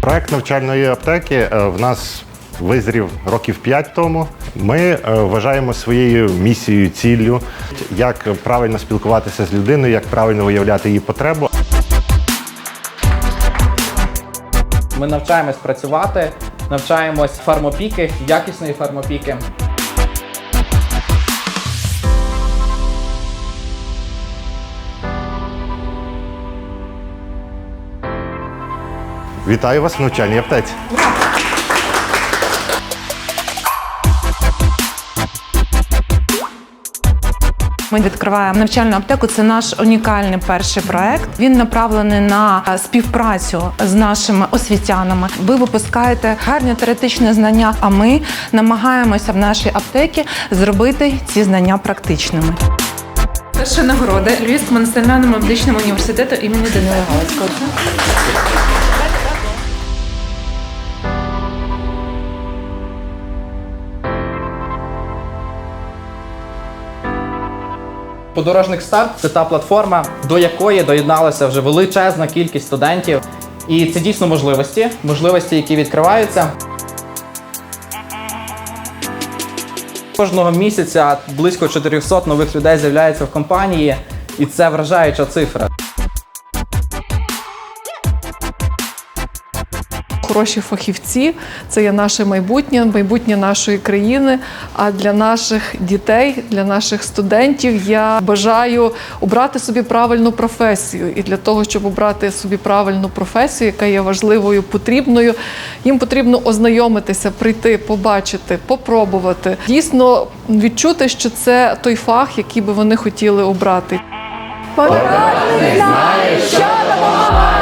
Проект навчальної аптеки е, в нас визрів років 5 тому. Ми е, вважаємо своєю місією, ціллю, як правильно спілкуватися з людиною, як правильно виявляти її потребу. Ми навчаємось працювати, навчаємось фармопіки, якісної фармопіки. Вітаю вас в навчальній аптеці. Ми відкриваємо навчальну аптеку. Це наш унікальний перший проект. Він направлений на е, співпрацю з нашими освітянами. Ви випускаєте гарні теоретичні знання, а ми намагаємося в нашій аптеці зробити ці знання практичними. Перша нагорода Львівському національному медичному університету імені Данила Галицького. Подорожник старт це та платформа, до якої доєдналася вже величезна кількість студентів. І це дійсно можливості, можливості, які відкриваються. Кожного місяця близько 400 нових людей з'являється в компанії, і це вражаюча цифра. Хороші фахівці. Це є наше майбутнє, майбутнє нашої країни. А для наших дітей, для наших студентів я бажаю обрати собі правильну професію. І для того, щоб обрати собі правильну професію, яка є важливою, потрібною, їм потрібно ознайомитися, прийти, побачити, попробувати. Дійсно відчути, що це той фах, який би вони хотіли обрати. Знає, що допомагає.